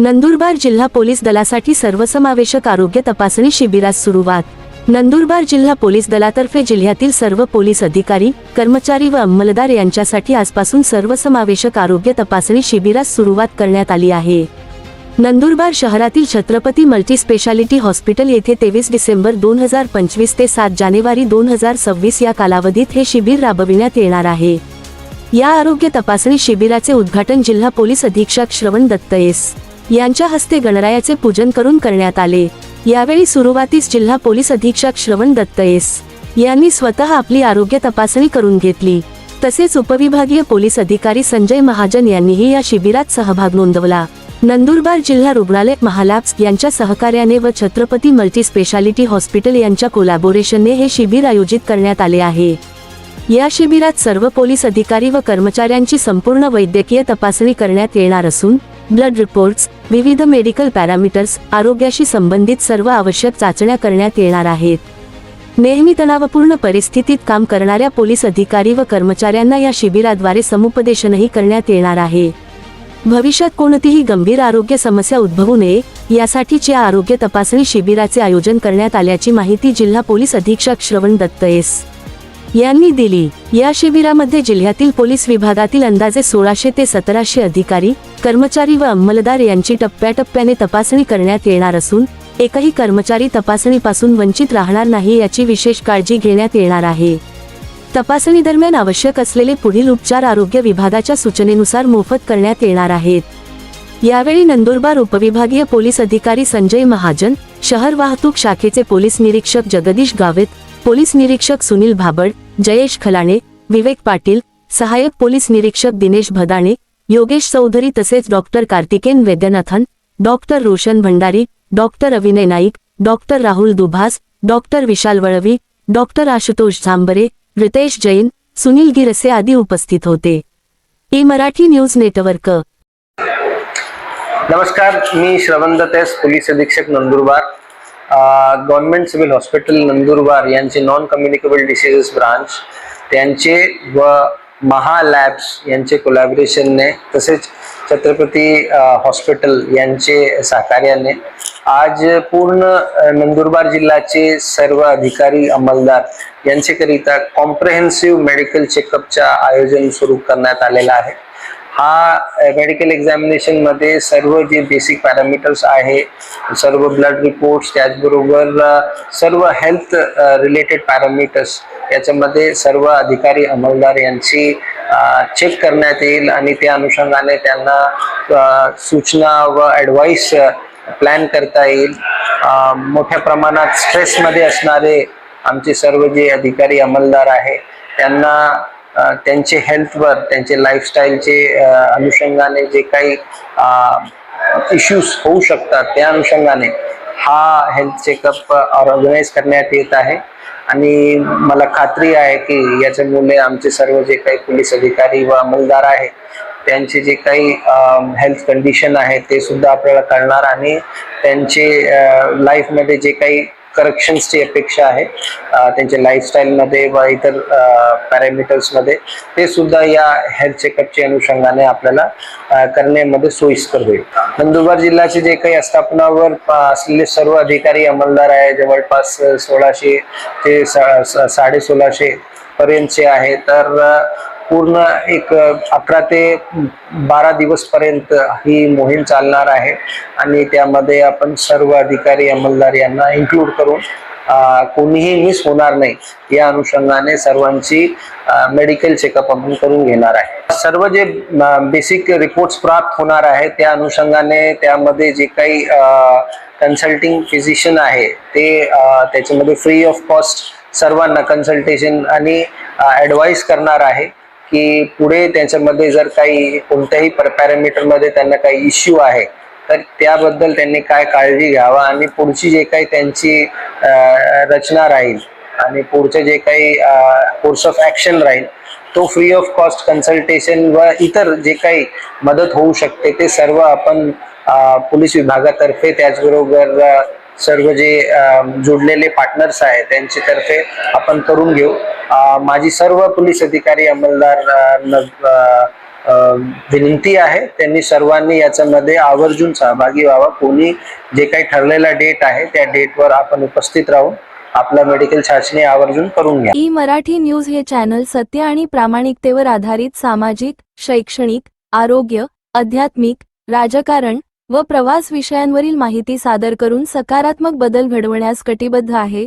नंदुरबार जिल्हा पोलीस दलासाठी सर्वसमावेशक आरोग्य तपासणी शिबिरास सुरुवात. नंदुरबार जिल्हा पोलीस दलातर्फे जिल्ह्यातील सर्व पोलीस अधिकारी कर्मचारी व अंमलदार यांच्यासाठी आजपासून सर्वसमावेशक आरोग्य तपासणी शिबिरास सुरुवात करण्यात आली आहे. नंदुरबार शहरातील छत्रपती मल्टीस्पेशालिटी हॉस्पिटल येथे तेवीस डिसेंबर दोन हजार पंचवीस ते सात जानेवारी दोन हजार सव्वीस या कालावधीत हे शिबिर राबविण्यात येणार आहे. या आरोग्य तपासणी शिबिराचे उद्घाटन जिल्हा पोलीस अधीक्षक श्रवण दत्त एस. यांच्या हस्ते गणरायाचे पूजन करून करण्यात आले. यावेळी सुरुवातीस जिल्हा पोलीस अधीक्षक श्रवण दत्त एस. यांनी स्वतः आपली आरोग्य तपासणी करून घेतली. तसेच उपविभागीय पोलीस अधिकारी संजय महाजन यांनीही या शिबिरात सहभाग नोंदवला. नंदुरबार जिल्हा रुग्णालय महालॅब्स यांच्या सहकार्याने व छत्रपती मल्टीस्पेशालिटी हॉस्पिटल यांच्या कोलॅबोरेशनने हे शिबिर आयोजित करण्यात आले आहे. या शिबिरात सर्व पोलीस अधिकारी व कर्मचाऱ्यांची संपूर्ण वैद्यकीय तपासणी करण्यात येणार असून ब्लड रिपोर्ट्स विविध मेडिकल पॅरामीटर्स आरोग्याशी संबंधित सर्व आवश्यक चाचण्या करण्यात येणार आहेत. नेहमी तणावपूर्ण परिस्थितीत काम करणाऱ्या पोलीस अधिकारी व कर्मचाऱ्यांना या शिबिराद्वारे समुपदेशनही करण्यात येणार आहे. भविष्यात कोणतीही गंभीर आरोग्य समस्या उद्भवू नये यासाठीच्या आरोग्य तपासणी शिबिराचे आयोजन करण्यात आल्याची माहिती जिल्हा पोलीस अधीक्षक श्रवण दत्त एस. यांनी दिली. या शिबिरामध्ये जिल्ह्यातील पोलीस विभागातील अंदाजे सोळाशे ते सतराशे अधिकारी कर्मचारी व अंमलदार यांची टप्प्याटप्प्याने तपासणी करण्यात येणार असून एकही कर्मचारी तपासणीपासून वंचित राहणार नाही याची विशेष काळजी घेण्यात येणार आहे. तपासणी दरम्यान आवश्यक असलेले पुढील उपचार आरोग्य विभागाच्या सूचनेनुसार मोफत करण्यात येणार आहेत. यावेळी नंदुरबार उपविभागीय पोलीस अधिकारी संजय महाजन शहर वाहतूक शाखेचे पोलीस निरीक्षक जगदीश गावित पोलीस निरीक्षक सुनील भाबड जयेश खलाणे विवेक पाटील सहाय्यक पोलीस निरीक्षक दिनेश भदाणे योगेश चौधरी तसेच doctor Karthikeyan Vaidyanathan doctor Roshan Bhandari doctor Avinay Naik doctor Rahul Dubhas doctor Vishal Valvi doctor Ashutosh Zambre Ritesh Jain Sunil Girse आदी उपस्थित होते. E Marathi news network. नमस्कार मी श्रवण दतेस पोलीस अधीक्षक Nandurbar. Government civil hospital Nandurbar यांचे non communicable diseases branch त्यांचे व महा लॅब्स यांचे कोलॅबरेशनने तसेच छत्रपती हॉस्पिटल यांचे सहकार्याने आज पूर्ण नंदुरबार जिल्ह्याचे सर्व अधिकारी अंमलदार यांच्याकरिता कॉम्प्रेहेन्सिव्ह मेडिकल चेकअपच्या आयोजन सुरू करण्यात आलेलं आहे. हा मेडिकल एक्झामिनेशनमध्ये सर्व जे बेसिक पॅरामीटर्स आहे सर्व ब्लड रिपोर्ट्स त्याचबरोबर सर्व हेल्थ रिलेटेड पॅरामीटर्स याच्यामध्ये सर्व अधिकारी अंमलदार यांची चेक करण्यात येईल आणि त्या अनुषंगाने त्यांना सूचना व ॲडवाईस प्लॅन करता येईल. मोठ्या प्रमाणात स्ट्रेसमध्ये असणारे आमचे सर्व जे अधिकारी अंमलदार आहे त्यांना त्यांचे हेल्थवर त्यांचे लाईफस्टाईलचे अनुषंगाने जे काही इश्यूज होऊ शकतात त्या अनुषंगाने हा हेल्थ चेकअप ऑर्गनाईज करण्यात येत आहे. आणि मला खात्री आहे की याच्यामुळे आमचे सर्व जे काही पोलीस अधिकारी व अंमलदार आहे त्यांचे जे काही हेल्थ कंडिशन आहे ते सुद्धा आपल्याला कळणार आणि त्यांचे लाईफमध्ये जे काही करेक्शन्सची अपेक्षा आहे. त्यांच्या लाईफस्टाईलमध्ये व इतर पॅरामीटर्समध्ये ते सुद्धा या हेल्थ चेकअपच्या अनुषंगाने आपल्याला करण्यामध्ये सोयीस्कर होईल. नंदुरबार जिल्ह्याचे जे काही आस्थापनावर असलेले सर्व अधिकारी अंमलदार आहे. जवळपास सोळाशे ते सा- साडे सोळाशे पर्यंतचे आहे. तर पूर्ण एक अकरा ते बारा दिवसपर्यंत ही मोहीम चालणार आहे. आणि त्यामध्ये आपण सर्व अधिकारी अंमलदार यांना इन्क्लूड करून कोणीही मिस होणार नाही. या अनुषंगाने सर्वांची मेडिकल चेकअप आपण करून घेणार आहे. सर्व जे बेसिक रिपोर्ट्स प्राप्त होणार आहे त्या अनुषंगाने त्यामध्ये जे काही कन्सल्टिंग फिजिशियन आहे ते त्याच्यामध्ये फ्री ऑफ कॉस्ट सर्वांना कन्सल्टेशन आणि ॲडवाईस करणार आहे. की पुढे त्याच्यामध्ये जर काही कोणत्याही पॅरामीटरमध्ये त्यांना काही इश्यू आहे तर त्याबद्दल त्यांनी काय काळजी घ्यावा आणि पुढची जे काही त्यांची रचना राहील आणि पुढचे जे काही कोर्स ऑफ ॲक्शन राहील तो फ्री ऑफ कॉस्ट कन्सल्टेशन व इतर जे काही मदत होऊ शकते ते सर्व आपण पोलीस विभागातर्फे त्याचबरोबर सर्व जे जुडलेले जोडलेले पार्टनर्स आहेत त्यांच्यातर्फे आपण करून घेऊ. माझी सर्व पोलीस अधिकारी अंमलदार विनंती आहे त्यांनी सर्वांनी याच्यामध्ये आवर्जून सहभागी व्हावा. कोणी जे काही ठरलेला डेट आहे त्या डेटवर आपण उपस्थित राहून आपला मेडिकल चाचणी आवर्जून करून घ्या. ई मराठी न्यूज हे चॅनल सत्य आणि प्रामाणिकतेवर आधारित सामाजिक शैक्षणिक आरोग्य आध्यात्मिक राजकारण व प्रवास विषयांवरील माहिती सादर करून सकारात्मक बदल घडवण्यास कटिबद्ध आहे.